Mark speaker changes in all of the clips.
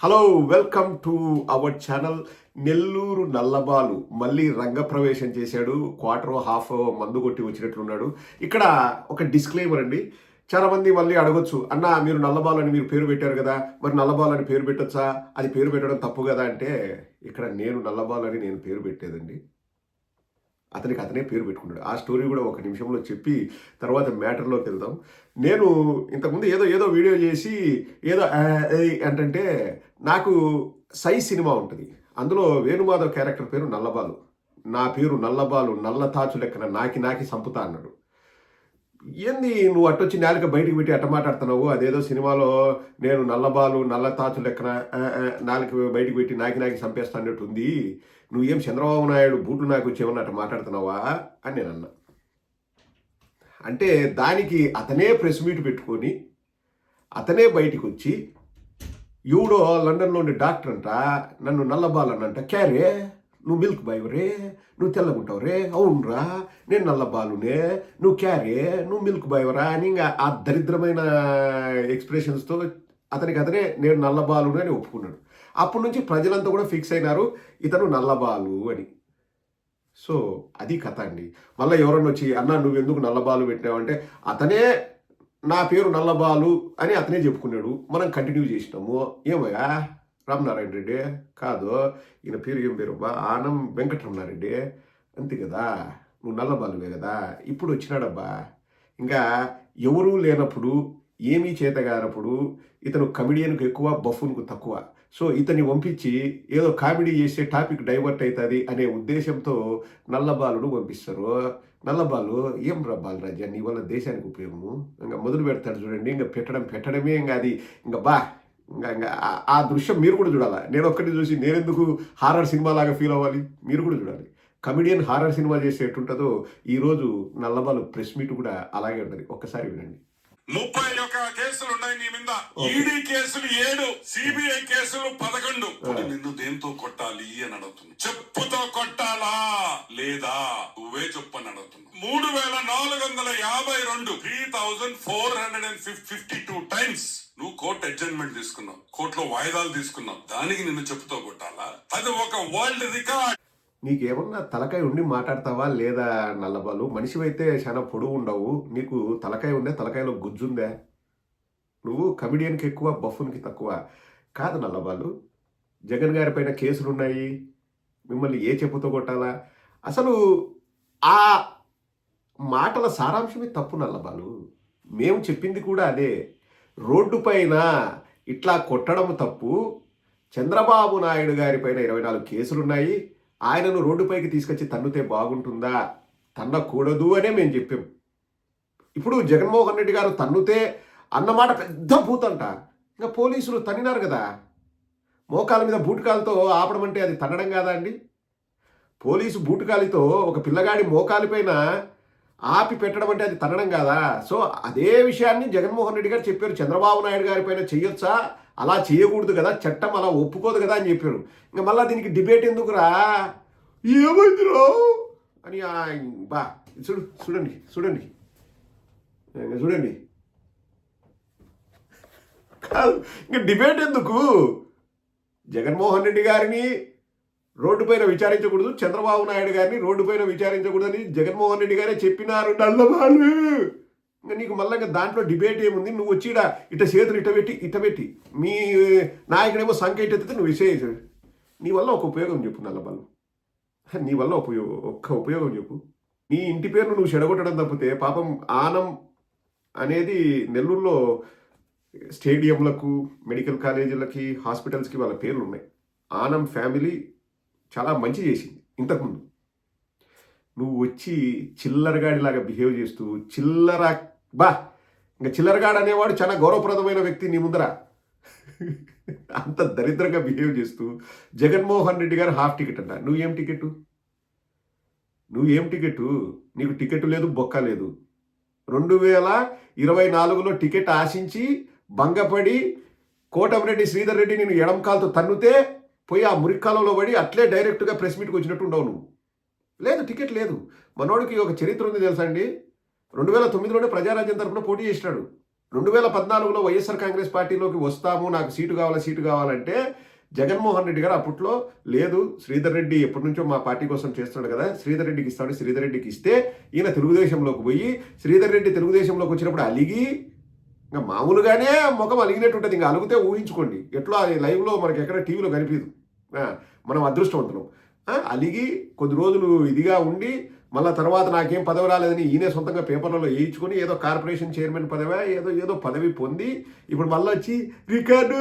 Speaker 1: Hello welcome to our channel Nellore Nallabalu మళ్ళీ రంగప్రవేశం చేశాడు. క్వార్టర్ హాఫ్ మందు కొట్టి వచ్చినట్లున్నాడు. ఇక్కడ ఒక డిస్క్లైమర్ అండి. చాలా మంది మళ్ళీ అడగొచ్చు అన్న మీరు నల్లబాలు అని మీరు పేరు పెట్టారు కదా మరి నల్లబాలు అని పేరు పెట్టొచ్చా? అది పేరు పెట్టడం తప్పు కదా? అంటే ఇక్కడ నేను నల్లబాలు అని నేను పేరు పెట్టేదండి. అతనికి అతనే పేరు పెట్టుకున్నాడు. ఆ స్టోరీ కూడా ఒక నిమిషంలో చెప్పి తర్వాత మ్యాటర్లోకి వెళ్దాం. నేను ఇంతకుముందు ఏదో ఏదో వీడియో చేసి ఏదో ఏంటంటే నాకు సై సినిమా ఉంటుంది. అందులో వేణుమాధవ్ క్యారెక్టర్ పేరు నల్లబాలు. నా పేరు నల్లబాలు నల్ల తాచు లెక్కన నాకి నాకి సంపుతా అన్నాడు. ఏంది నువ్వు అట్టొచ్చి నేలకి బయటికి పెట్టి అట్ట మాట్లాడుతున్నావు? అదేదో సినిమాలో నేను నల్లబాలు నల్ల తాచు లెక్కన ఆ, నాలుక బయటికి పెట్టి నాకి నాకి చంపేస్తా అన్నట్టు ఉంది నువ్వేం చంద్రబాబు నాయుడు బూట్లు నాకు వచ్చేవని అట్ట మాట్లాడుతున్నావా? అని నేను అన్నా. అంటే దానికి అతనే ప్రెస్ మీట్ పెట్టుకొని అతనే బయటికి వచ్చి ఈవిడో లండన్లోని డాక్టర్ అంట నన్ను నల్లబాలన్నంట క్యారే? నువ్వు మిల్క్ బాయ్ రే నువ్వు తెల్లగుంటావు రే అవునరా నేను నల్లబాలునే నువ్వు క్యారే నువ్వు మిల్క్ బాయ్వరా అని ఇంకా ఆ దరిద్రమైన ఎక్స్ప్రెషన్స్తో అతనికి అతనే నేను నల్లబాలునే అని ఒప్పుకున్నాడు. అప్పటి నుంచి ప్రజలంతా కూడా ఫిక్స్ అయినారు ఇతను నల్లబాలు అని. సో అది కథ అండి. మళ్ళీ ఎవరన్నా వచ్చి అన్న నువ్వు ఎందుకు నల్లబాలు పెట్టినావంటే అతనే నా పేరు నల్లబాలు అని అతనే చెప్పుకున్నాడు. మనం కంటిన్యూ చేసినాము. ఏమయ్యా రామనారాయణ రెడ్డి కాదు ఈయన పేరు ఏం పేరు ఆనం వెంకటరమణారెడ్డి. అంతే కదా? నువ్వు నల్లబాలువే కదా? ఇప్పుడు వచ్చినాడబ్బా. ఇంకా ఎవరూ లేనప్పుడు ఏమీ చేత కానప్పుడు ఇతను కమిడియన్కు ఎక్కువ బఫూన్కు తక్కువ. సో ఇతన్ని పంపించి ఏదో కామెడీ చేసే టాపిక్ డైవర్ట్ అవుతుంది అనే ఉద్దేశంతో నల్లబాలును పంపిస్తారు. నల్లబాలు ఏం రా బాలరాజా? నీ వల్ల దేశానికి ఉపయోగము? ఇంకా మొదలు పెడతాడు చూడండి. ఇంకా పెట్టడం పెట్టడమే ఇంకా అది. ఇంకా బా ఇంకా ఆ- దృశ్యం మీరు కూడా చూడాలి? నేను ఒక్కటి చూసి నేనెందుకు హారర్ సినిమా లాగా ఫీల్ అవ్వాలి? మీరు కూడా చూడాలి. కమిడియన్ హారర్ సినిమా చేస్తే ఎట్టుంటుందో ఈరోజు నల్లబాలు ప్రెస్ మీట్ కూడా అలాగే ఉంటుంది. ఒక్కసారి వినండి.
Speaker 2: ముప్పై ఒక్క కేసులు ఉన్నాయి నీ మీద. ఈడీ కేసులు ఏడు సిబిఐ కేసులు పదకొండు. నిన్ను దేంతో కొట్టాలి అని అడుగుతున్నా చెప్పుతో కొట్టాలా? లేదా నువ్వే చెప్పు అని అడుగుతున్నా మూడు వేల నాలుగు వందల యాభై రెండు three thousand four hundred and fifty two times court adjustment తీసుకున్నాం. కోర్టులో వాయిదాలు తీసుకున్నాం. దానికి నిన్ను చెప్పుతో కొట్టాలా? అది ఒక వరల్డ్ రికార్డ్
Speaker 1: నీకేమన్నా తలకాయ ఉండి మాట్లాడతావా లేదా నల్లబాలు? మనిషివైతే చాలా పొడవు ఉండవు నీకు తలకాయ ఉందే తలకాయలో గుజ్జుందే. నువ్వు కమిడియన్కి ఎక్కువ బఫున్కి తక్కువ. కాదు నల్లబాలు జగన్ గారి పైన కేసులు ఉన్నాయి మిమ్మల్ని ఏ చెప్పుతో కొట్టాలా? అసలు ఆ మాటల సారాంశమే తప్పు నల్లబాలు. మేము చెప్పింది కూడా అదే. రోడ్డు పైన ఇట్లా కొట్టడం తప్పు. చంద్రబాబు నాయుడు గారి పైన ఇరవై నాలుగు కేసులున్నాయి. ఆయనను రోడ్డుపైకి తీసుకొచ్చి తన్నుతే బాగుంటుందా? తన్నకూడదు అనే మేము చెప్పాం. ఇప్పుడు జగన్మోహన్ రెడ్డి గారు తన్నుతే అన్నమాట పెద్ద భూతంట. ఇంకా పోలీసులు తన్నినారు కదా. మోకాల మీద బూటకాలతో ఆపడం అంటే అది తన్నడం కాదా అండి? పోలీసు బూటకాలితో ఒక పిల్లగాడి మోకాలిపైన ఆపి పెట్టడం అంటే అది తనడం కాదా? సో అదే విషయాన్ని జగన్మోహన్ రెడ్డి గారు చెప్పారు. చంద్రబాబు నాయుడు గారి పైన చేయొచ్చా? అలా చేయకూడదు కదా. చట్టం అలా ఒప్పుకోదు కదా అని చెప్పారు. ఇంకా మళ్ళీ దీనికి డిబేట్ ఎందుకురా? ఏమైందిరా? అని ఆ బా చూడు చూడండి చూడండి. చూడండి. కాదు ఇంకా డిబేట్ ఎందుకు? జగన్మోహన్ రెడ్డి గారిని రోడ్డుపైన విచారించకూడదు. చంద్రబాబు నాయుడు గారిని రోడ్డుపైన విచారించకూడదని జగన్మోహన్ రెడ్డి గారే చెప్పినారు. నల్లవాళ్ళు! ఇంకా నీకు మళ్ళీ ఇంకా దాంట్లో డిబేట్ ఏముంది? నువ్వు వచ్చి ఈడ ఇట చేతులు ఇట పెట్టి ఇట పెట్టి. మీ నాయకుడేమో సంఖ్య ఇట నువ్వు విషయం నీ వల్ల ఒక ఉపయోగం చెప్పు నల్లబాలు నీ వల్ల ఉపయోగం ఒక్క ఉపయోగం చెప్పు. నీ ఇంటి పేరును నువ్వు చెడగొట్టడం తప్పితే పాపం ఆనం అనేది నెల్లూరులో స్టేడియంలకు మెడికల్ కాలేజీలకి హాస్పిటల్స్కి వాళ్ళ పేర్లు ఉన్నాయి ఆనం ఫ్యామిలీ చాలా మంచి చేసింది ఇంతకుముందు. నువ్వు వచ్చి చిల్లరగాడిలాగా బిహేవ్ చేస్తూ చిల్లర బా ఇంకా చిల్లరగాడు అనేవాడు చాలా గౌరవప్రదమైన వ్యక్తి నీ ముందర. అంత దరిద్రంగా బిహేవ్ చేస్తూ జగన్మోహన్ రెడ్డి గారు హాఫ్ టికెట్ అంట. నువ్వేం టికెట్ నువ్వేం టికెట్ నీకు టికెట్ లేదు బొక్క లేదు. రెండు వేల ఇరవై నాలుగులో టికెట్ ఆశించి భంగపడి కోటమిరెడ్డి శ్రీధర్ రెడ్డి నేను ఎడం కాలుతో తన్నుతే పోయి ఆ మురిక్కాలంలో పడి అట్లే డైరెక్ట్గా ప్రెస్ మీట్కి వచ్చినట్టు ఉండవు నువ్వు. లేదు టికెట్ లేదు. మనోడికి ఒక చరిత్ర ఉంది తెలుసా అండి? రెండు వేల తొమ్మిదిలోనే ప్రజారాజ్యం తరఫున పోటీ చేసినాడు. రెండు వేల పద్నాలుగులో వైఎస్ఆర్ కాంగ్రెస్ పార్టీలోకి వస్తాము నాకు సీటు కావాలి సీటు కావాలంటే జగన్మోహన్ రెడ్డి గారు అప్పట్లో లేదు శ్రీధర్ రెడ్డి ఎప్పటి నుంచో మా పార్టీ కోసం చేస్తున్నాడు కదా శ్రీధర్ రెడ్డికి ఇస్తాడు శ్రీధర్ రెడ్డికి ఇస్తే ఈయన తెలుగుదేశంలోకి పోయి శ్రీధర్ రెడ్డి తెలుగుదేశంలోకి వచ్చినప్పుడు అలిగి ఇంకా మామూలుగానే ముఖం అలిగినట్టు ఉంటుంది ఇంకా అలిగితే ఊహించుకోండి. ఎట్లా అది లైవ్లో మనకి ఎక్కడ టీవీలో కనిపించదు. మనం అదృష్టవంతులం. అలిగి కొద్ది రోజులు ఇదిగా ఉండి మళ్ళా తర్వాత నాకేం పదవి రాలేదని ఈయనే సొంతంగా పేపర్లలో వేయించుకొని ఏదో కార్పొరేషన్ చైర్మన్ పదవి ఏదో ఏదో పదవి పొంది ఇప్పుడు మళ్ళీ వచ్చి రికార్డు!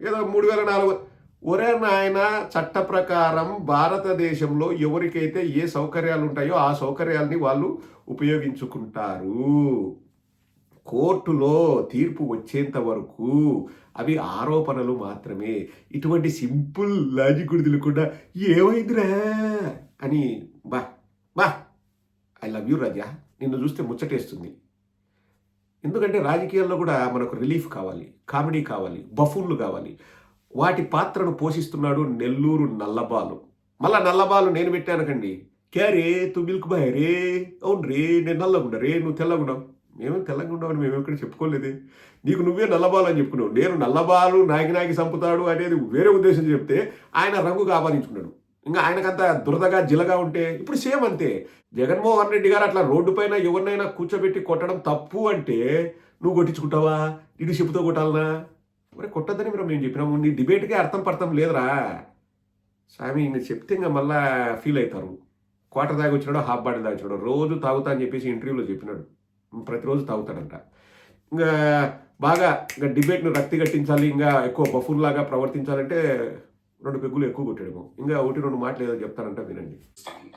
Speaker 1: ఏదో మూడు వేల నాలుగు ఒరే నాయన చట్ట ప్రకారం భారతదేశంలో ఎవరికైతే ఏ సౌకర్యాలు ఉంటాయో ఆ సౌకర్యాల్ని వాళ్ళు ఉపయోగించుకుంటారు. కోర్టులో తీర్పు వచ్చేంత వరకు అవి ఆరోపణలు మాత్రమే. ఇటువంటి సింపుల్ లాజిక్ కూడా తెలియకుండా ఏమైందిరా? అని బా బా ఐ లవ్ యూ రాజా నిన్ను చూస్తే ముచ్చటేస్తుంది. ఎందుకంటే రాజకీయాల్లో కూడా మనకు రిలీఫ్ కావాలి కామెడీ కావాలి బఫూన్లు కావాలి. వాటి పాత్రను పోషిస్తున్నాడు నెల్లూరు నల్లబాలు. మళ్ళా నల్లబాలు నేను పెట్టానకండి. క్యారే తు మిల్క్ బాయ్ రే అవును రే నేను నల్లగుండా రే నువ్వు తెల్లగుండావు. మేము తెల్లంగా ఉండవని మేము ఎక్కడ చెప్పుకోలేదే? నీకు నువ్వే నల్లబాలు అని చెప్పుకున్నావు. నేను నల్లబాలు నాకి నాకి చంపుతాడు అనేది వేరే ఉద్దేశం చెప్తే ఆయన రంగు ఆపాదించుకున్నాడు ఇంకా ఆయనకంత దురదగా జిలగా ఉంటే ఇప్పుడు సేమ్ అంతే. జగన్మోహన్ రెడ్డి గారు అట్లా రోడ్డుపైన ఎవరినైనా కూర్చోబెట్టి కొట్టడం తప్పు అంటే నువ్వు కొట్టించుకుంటావా? ఇది చెప్పుతో కొట్టాలనా? మరి కొట్టద్దని మీరు మేము చెప్పినాము నీ డిబేట్కే అర్థం పడతాం లేదురా. స్వామి నేను చెప్తే ఇంకా మళ్ళా ఫీల్ అవుతారు. క్వార్టర్ దాగి వచ్చినాడు హాఫ్ బాటిల్ దాగి వచ్చినాడు. రోజు తాగుతా అని చెప్పేసి ఇంటర్వ్యూలో చెప్పినాడు. ప్రతిరోజు తాగుతాడంట. ఇంకా బాగా ఇంకా డిబేట్ను రక్తి కట్టించాలి ఇంకా ఎక్కువ బఫూన్ లాగా ప్రవర్తించాలంటే రెండు పెగ్గులు ఎక్కువ కొట్టాడేమో. ఇంకా ఒకటి రెండు మాటలు ఏదో చెప్తారంట వినండి.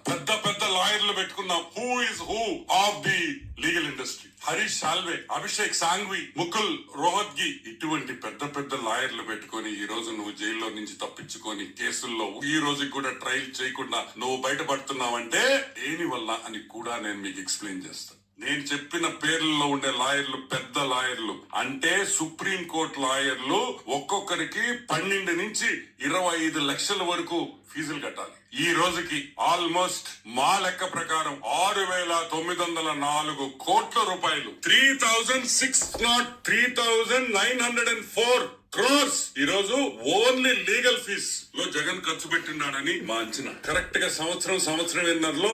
Speaker 2: పెద్ద పెద్ద లాయర్లు పెట్టుకున్న who is who of the legal industry Harish Salve Abhishek Singhvi Mukul Rohatgi ఇటువంటి పెద్ద పెద్ద లాయర్లు పెట్టుకొని ఈ రోజు నువ్వు జైల్లో నుంచి తప్పించుకొని కేసుల్లో ఈ రోజు కూడా ట్రయల్ చేయకుండా నువ్వు బయటపడుతున్నావంటే దేని వల్ల అని కూడా నేను మీకు ఎక్స్ప్లెయిన్ చేస్తాను నేను చెప్పిన పేర్లలో ఉండే లాయర్లు పెద్ద లాయర్లు. అంటే సుప్రీం కోర్ట్ లాయర్లు ఒక్కొక్కరికి పన్నెండు నుంచి ఇరవై ఐదు లక్షల వరకు ఫీజులు కట్టాలి. ఈ రోజుకి ఆల్మోస్ట్ మా లెక్క ప్రకారం ఆరు వేల తొమ్మిది వందల నాలుగు కోట్ల రూపాయలు. Three thousand six not three thousand nine hundred and four crores. ఈ రోజు ఓన్లీ లీగల్ ఫీస్లో జగన్ ఖర్చు పెట్టినాడని మా అంచనా. కరెక్ట్గా సంవత్సరం సంవత్సరం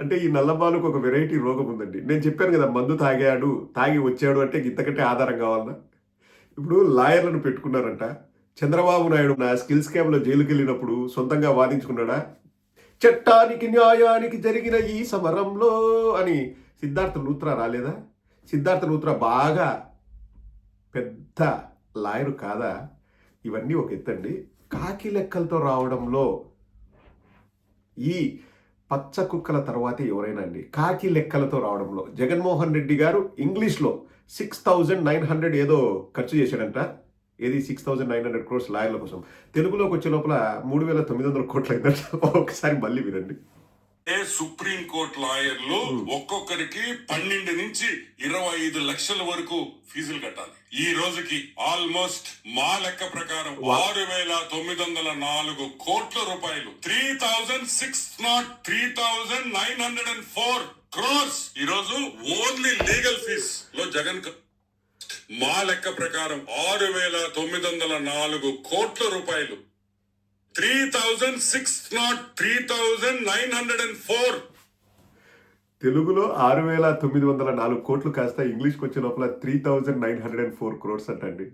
Speaker 1: అంటే ఈ నల్లబాలుకు ఒక వెరైటీ రోగం ఉందండి. నేను చెప్పాను కదా మందు తాగాడు తాగి వచ్చాడు అంటే ఇంతకంటే ఆధారం కావాలన్నా ఇప్పుడు లాయర్లను పెట్టుకున్నారంట. చంద్రబాబు నాయుడు నా స్కిల్స్ క్యాంప్లో జైలుకి వెళ్ళినప్పుడు సొంతంగా వాదించుకున్నాడా? చట్టానికి న్యాయానికి జరిగిన ఈ సమరంలో అని సిద్ధార్థ లూత్రా రాలేదా? సిద్ధార్థ లూత్రా బాగా పెద్ద లాయరు కాదా? ఇవన్నీ ఒక ఎత్తండి. కాకి లెక్కలతో రావడంలో ఈ పచ్చ కుక్కల తర్వాతే ఎవరైనా అండి కాకి లెక్కలతో రావడంలో. జగన్మోహన్ రెడ్డి గారు ఇంగ్లీష్లో సిక్స్ థౌజండ్ నైన్ హండ్రెడ్ ఏదో ఖర్చు చేశాడంట. ఏది six thousand nine hundred crores లాయర్ల కోసం. తెలుగులోకి వచ్చే లోపల మూడు వేల తొమ్మిది వందల కోట్లు అయిందంట ఒకసారి మళ్ళీ వినండి.
Speaker 2: ఏ సుప్రీం కోర్ట్ లాయర్లు ఒక్కొక్కరికి పన్నెండు నుంచి ఇరవై ఐదు లక్షల వరకు ఫీజులు కట్టాలి. ఈ రోజుకి ఆల్మోస్ట్ మా లెక్క ప్రకారం ఆరు వేల తొమ్మిది వందల నాలుగు కోట్ల రూపాయలు. Three thousand six not three thousand nine hundred and four crores. ఈ రోజు ఓన్లీ లీగల్ ఫీస్లో జగన్ మా లెక్క ప్రకారం ఆరు వేల తొమ్మిది వందల నాలుగు కోట్ల రూపాయలు. Three thousand six not three thousand nine hundred and four.
Speaker 1: తెలుగులో ఆరు వేల తొమ్మిది వందల నాలుగు కోట్లు కాస్త ఇంగ్లీష్కి వచ్చే లోపల three thousand nine hundred and four crores అంటండి.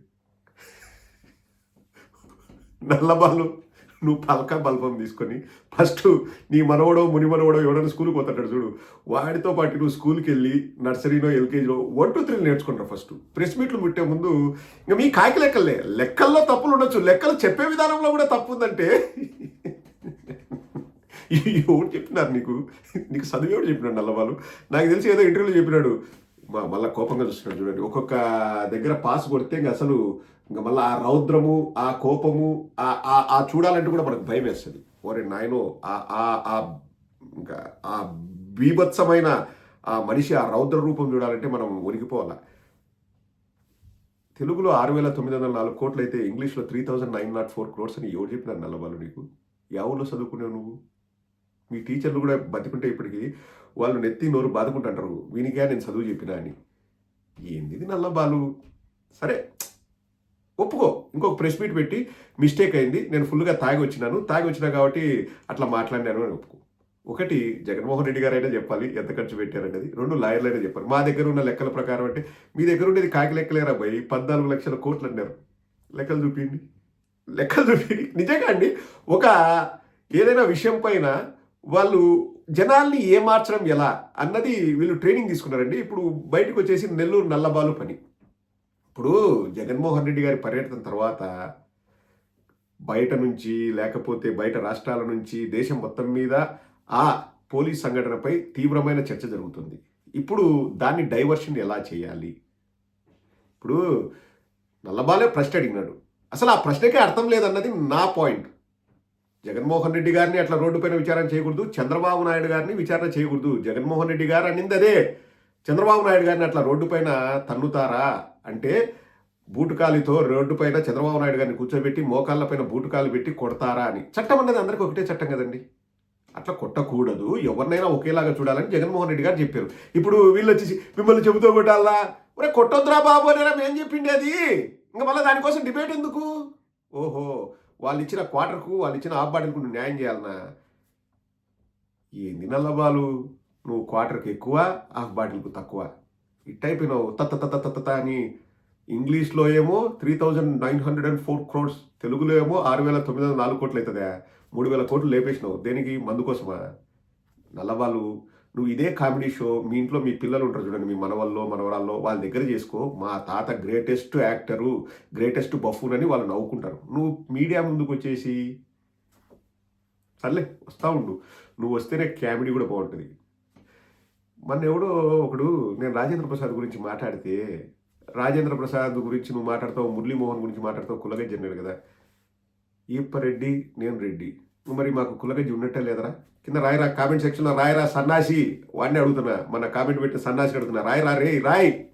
Speaker 1: నల్లబాలు. నువ్వు పలక బల్బం తీసుకొని ఫస్ట్ నీ మనవడో ముని మనవడో ఎవడైనా స్కూల్కి పోతాడు చూడు. వాడితో పాటు నువ్వు స్కూల్కి వెళ్ళి నర్సరీలో ఎల్కేజీలో వన్ టూ త్రీ నేర్చుకుంటావు ఫస్ట్. ప్రెస్ మీట్లు ముట్టే ముందు ఇంకా మీ కాకి లెక్కలే. లెక్కల్లో తప్పులు ఉండొచ్చు. లెక్కలు చెప్పే విధానంలో కూడా తప్పు ఉందంటే ఎవరు చెప్పినారు నీకు? నీకు చదివేవాడు చెప్పినాడు నల్లవాళ్ళు. నాకు తెలిసి ఏదో ఇంటర్వ్యూలో చెప్పినాడు. మళ్ళీ కోపంగా చూస్తున్నాడు చూడండి. ఒక్కొక్క దగ్గర పాస్ కొడితే ఇంకా అసలు ఇంకా మళ్ళీ ఆ రౌద్రము ఆ కోపము ఆ ఆ- ఆ చూడాలంటే కూడా మనకు భయం వేస్తుంది. ఓరే నాయనో ఆ ఆ ఆ ఇంకా ఆ బీభత్సమైన ఆ మనిషి ఆ రౌద్ర రూపం చూడాలంటే మనం వణికిపోవాలా తెలుగులో ఆరు వేల తొమ్మిది వందల నాలుగు కోట్లు అయితే ఇంగ్లీష్లో three thousand nine not four crores అని ఎవరు చెప్పినారు నల్లబాలు నీకు? ఎవరిలో చదువుకున్నావు నువ్వు? మీ టీచర్లు కూడా బతికుంటే ఇప్పటికి వాళ్ళు నెత్తి నోరు బాదుకుంటుంటారు. వీనికే నేను చదువు చెప్పినా అని. ఏంది ఇది నల్ల బాలు? సరే ఒప్పుకో. ఇంకొక ప్రెస్ మీట్ పెట్టి మిస్టేక్ అయింది నేను ఫుల్గా తాగి వచ్చినాను. తాగి వచ్చినా కాబట్టి అట్లా మాట్లాడినాను అని ఒప్పుకో. ఒకటి జగన్మోహన్ రెడ్డి గారైనా చెప్పాలి ఎంత ఖర్చు పెట్టారనేది రెండు లాయర్లు చెప్పాలి. మా దగ్గర ఉన్న లెక్కల ప్రకారం అంటే మీ దగ్గర ఉండేది కాకి లెక్కలేరా పోయి పద్నాలుగు లక్షల కోట్లు అన్నారు. లెక్కలు చూపించండి. లెక్కలు చూపి నిజంగా అండి ఒక ఏదైనా విషయం పైన వాళ్ళు జనాల్ని ఏ మార్చడం ఎలా అన్నది వీళ్ళు ట్రైనింగ్ తీసుకున్నారండి. ఇప్పుడు బయటకు వచ్చేసి నెల్లూరు నల్లబాలు పని. ఇప్పుడు జగన్మోహన్ రెడ్డి గారి పర్యటన తర్వాత బయట నుంచి లేకపోతే బయట రాష్ట్రాల నుంచి దేశం మొత్తం మీద ఆ పోలీస్ సంఘటనపై తీవ్రమైన చర్చ జరుగుతుంది. ఇప్పుడు దాన్ని డైవర్షన్ ఎలా చేయాలి? ఇప్పుడు నల్లబాలే ప్రశ్న అడిగినాడు. అసలు ఆ ప్రశ్నకే అర్థం లేదన్నది నా పాయింట్. జగన్మోహన్ రెడ్డి గారిని అట్లా రోడ్డుపైన విచారణ చేయకూడదు. చంద్రబాబు నాయుడు గారిని విచారణ చేయకూడదు. జగన్మోహన్ రెడ్డి గారు అనింది అదే. చంద్రబాబు నాయుడు గారిని అట్లా రోడ్డుపైన తన్నుతారా? అంటే బూటుకాలితో రోడ్డుపైన చంద్రబాబు నాయుడు గారిని కూర్చోబెట్టి మోకాళ్ళ పైన బూటుకాలు పెట్టి కొడతారా అని. చట్టం అన్నది అందరికీ ఒకటే చట్టం కదండి. అట్లా కొట్టకూడదు. ఎవరినైనా ఒకేలాగా చూడాలని జగన్మోహన్ రెడ్డి గారు చెప్పారు. ఇప్పుడు వీళ్ళు వచ్చేసి మిమ్మల్ని చెబుతూ కొట్టాలా? ఒరే కొట్టొద్దురా బాబు అనేరా ఏం చెప్పిండేది. అది ఇంకా మళ్ళీ దానికోసం డిబేట్ ఎందుకు? ఓహో. వాళ్ళు ఇచ్చిన క్వార్టర్కు వాళ్ళు ఇచ్చిన హాఫ్ బాటిల్కు నువ్వు న్యాయం చేయాలనా ఏంది నల్లబాలు? నువ్వు క్వార్టర్కి ఎక్కువ హాఫ్ బాటిల్కు తక్కువ. ఇట్ అయిపోయినావు తత్త తత్త తత్త తత్త అని ఇంగ్లీష్లో ఏమో three thousand nine hundred and four crores తెలుగులో ఏమో ఆరు వేల తొమ్మిది వందల నాలుగు కోట్లు అవుతుందా? మూడు వేల కోట్లు లేపేసినావు. దేనికి? మందు కోసమా? నల్లవాళ్ళు నువ్వు ఇదే కామెడీ షో మీ ఇంట్లో మీ పిల్లలు ఉంటారు చూడండి మీ మనవల్లో మనవరాల్లో వాళ్ళ దగ్గర చేసుకో. మా తాత గ్రేటెస్ట్ యాక్టరు గ్రేటెస్ట్ బఫూన్ అని వాళ్ళు నవ్వుకుంటారు. నువ్వు మీడియా ముందుకు వచ్చేసి సర్లే వస్తూ ఉండు. నువ్వు వస్తేనే కామెడీ కూడా బాగుంటుంది. మొన్న ఎవడో ఒకడు నేను రాజేంద్ర ప్రసాద్ గురించి మాట్లాడితే రాజేంద్ర ప్రసాద్ గురించి నువ్వు మాట్లాడతావు మురళీమోహన్ గురించి మాట్లాడతావు కులగజ్జన్నాడు కదా కదా. ఈప్పరెడ్డి నేను రెడ్డి. మరి మాకు కులగజ్జి ఉన్నట్టే లేదరా? కింద రాయరా కామెంట్ సెక్షన్లో రాయరా సన్నాసి? వాడిని అడుగుతున్నా. మన కామెంట్ పెట్టిన సన్నాసి అడుగుతున్నా. రాయరా రే రాయ్!